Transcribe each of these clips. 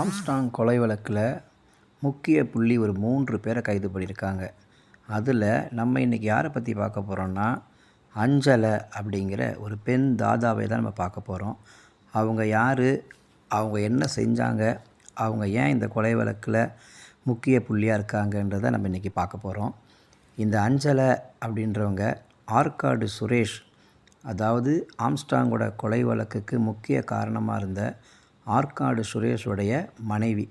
Armstrong கொலை வழக்கில் முக்கிய புள்ளி ஒரு மூன்று பேரை கைது பண்ணியிருக்காங்க. அதில் நம்ம இன்றைக்கி யாரை பற்றி பார்க்க போகிறோம்னா அஞ்சலை அப்படிங்கிற ஒரு பெண் தாதாவை தான் நம்ம பார்க்க போகிறோம் அவங்க யார்? அவங்க என்ன செஞ்சாங்க? அவங்க ஏன் இந்த கொலை வழக்கில் முக்கிய புள்ளியாக இருக்காங்கன்றதை நம்ம இன்றைக்கி பார்க்க போகிறோம் இந்த அஞ்சலை அப்படின்றவங்க ஆற்காடு சுரேஷ் அதாவது ஆம்ஸ்டாங்கோட கொலை வழக்குக்கு முக்கிய காரணமாக இருந்த ஆற்காடு சுரேஷுடைய மனைவி.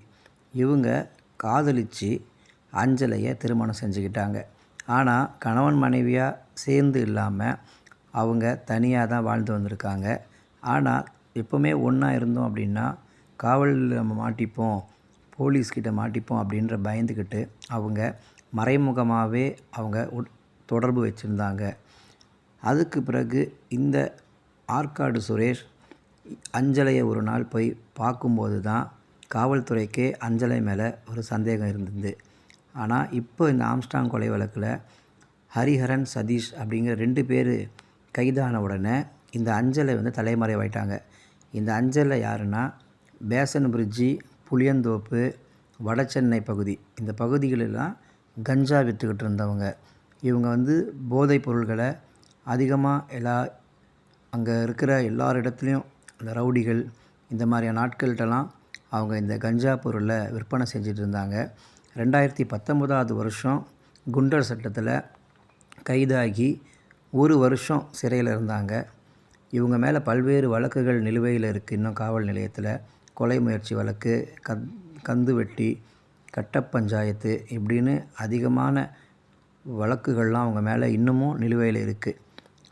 இவங்க காதலித்து அஞ்சலையை திருமணம் செஞ்சுக்கிட்டாங்க. ஆனால் கணவன் மனைவியாக சேர்ந்து இல்லாமல் அவங்க தனியாக தான் வாழ்ந்து வந்திருக்காங்க. ஆனால் எப்போவுமே ஒன்றா இருந்தோம் அப்படின்னா காவலில் நம்ம மாட்டிப்போம் போலீஸ்கிட்ட மாட்டிப்போம் அப்படின்ற பயந்துக்கிட்டு அவங்க மறைமுகமாகவே அவங்க உட்- தொடர்பு வச்சுருந்தாங்க. அதுக்கு பிறகு இந்த ஆற்காடு சுரேஷ் அஞ்சலையை ஒரு நாள் போய் பார்க்கும்போது தான் காவல்துறைக்கே அஞ்சலை மேலே ஒரு சந்தேகம் இருந்தது. ஆனால் இப்போ இந்த ஆம்ஸ்டாங் கொலை வழக்கில் ஹரிஹரன் சதீஷ் அப்படிங்கிற ரெண்டு பேர் கைதான உடனே இந்த அஞ்சலை வந்து தலைமறைவாயிட்டாங்க. இந்த அஞ்சலை யாருன்னா பேசன் பிரிட்ஜி புளியந்தோப்பு வடசென்னை பகுதி. இந்த பகுதிகளெல்லாம் கஞ்சா விற்றுக்கிட்டு இருந்தவங்க. இவங்க வந்து போதைப் பொருள்களை அதிகமாக எல்லா அங்கே இருக்கிற எல்லார் இடத்துலையும் அந்த ரவுடிகள் இந்த மாதிரியான நாட்கள்கிட்டலாம் அவங்க இந்த கஞ்சா பொருளை விற்பனை செஞ்சுட்டு இருந்தாங்க ரெண்டாயிரத்தி பத்தொம்போதாவது வருஷம் குண்டர் சட்டத்தில் கைதாகி ஒரு வருஷம் சிறையில் இருந்தாங்க. இவங்க மேலே பல்வேறு வழக்குகள் நிலுவையில் இருக்குது இன்னும் காவல் நிலையத்தில் கொலை முயற்சி வழக்கு கந் கந்து வெட்டி கட்ட பஞ்சாயத்து இப்படின்னு அதிகமான வழக்குகள்லாம் அவங்க மேலே இன்னமும் நிலுவையில் இருக்குது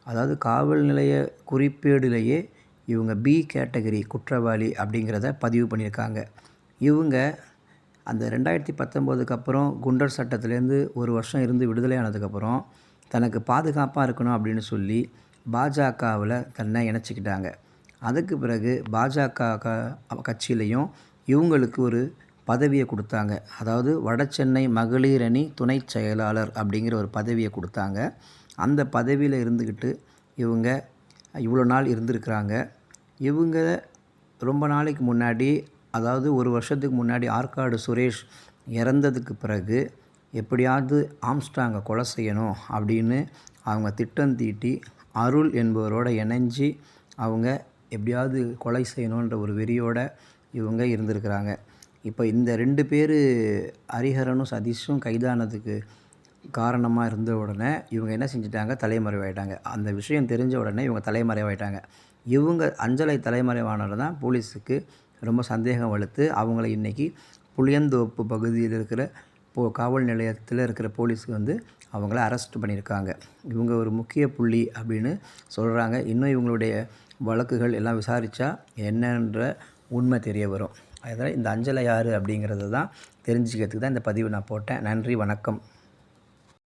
அதாவது காவல் நிலைய குறிப்பேடுலேயே இவங்க பி கேட்டகரி குற்றவாளி அப்படிங்கிறத பதிவு பண்ணியிருக்காங்க. இவங்க அந்த ரெண்டாயிரத்தி பத்தொம்போதுக்கு அப்புறம் குண்டர் சட்டத்திலேருந்து ஒரு வருஷம் இருந்து விடுதலை ஆனதுக்கப்புறம் தனக்கு பாதுகாப்பாக இருக்கணும் அப்படின்னு சொல்லி பாஜகவில் தன்னை இணைச்சிக்கிட்டாங்க. அதுக்கு பிறகு பாஜக க- கட்சியிலையும் இவங்களுக்கு ஒரு பதவியை கொடுத்தாங்க. அதாவது வடசென்னை மகளிர் அணி துணைச் செயலாளர் அப்படிங்கிற ஒரு பதவியை கொடுத்தாங்க. அந்த பதவியில் இருந்துக்கிட்டு இவங்க இவ்வளோ நாள் இருந்திருக்கிறாங்க. இவங்க ரொம்ப நாளைக்கு முன்னாடி அதாவது ஒரு வருஷத்துக்கு முன்னாடி ஆற்காடு சுரேஷ் இறந்ததுக்கு பிறகு எப்படியாவது ஆம்ஸ்டாங்கை கொலை செய்யணும் அப்படின்னு அவங்க திட்டம் தீட்டி அருள் என்பவரோட இணைஞ்சி அவங்க எப்படியாவது கொலை செய்யணுன்ற ஒரு வெறியோட இவங்க இருந்திருக்கிறாங்க. இப்போ இந்த ரெண்டு பேர் ஹரிஹரனும் சதீஷும் கைதானதுக்கு காரணமாக இருந்த உடனே இவங்க என்ன செஞ்சிட்டாங்க? தலைமறைவாயிட்டாங்க. அந்த விஷயம் தெரிஞ்ச உடனே இவங்க தலைமறைவாயிட்டாங்க. இவங்க அஞ்சலை தலைமறைவானவர் தான் போலீஸுக்கு ரொம்ப சந்தேகம் வலுத்து அவங்கள இன்றைக்கி புளியந்தோப்பு பகுதியில் இருக்கிற போ காவல் நிலையத்தில் இருக்கிற போலீஸுக்கு வந்து அவங்கள அரெஸ்ட் பண்ணியிருக்காங்க. இவங்க ஒரு முக்கிய புள்ளி அப்படின்னு சொல்கிறாங்க இன்னும் இவங்களுடைய வழக்குகள் எல்லாம் விசாரித்தா என்னன்ற உண்மை தெரிய வரும். அதனால் இந்த அஞ்சலை யார் அப்படிங்கிறது தான் தெரிஞ்சுக்கிறதுக்கு தான் இந்த பதிவு நான் போட்டேன். நன்றி வணக்கம்.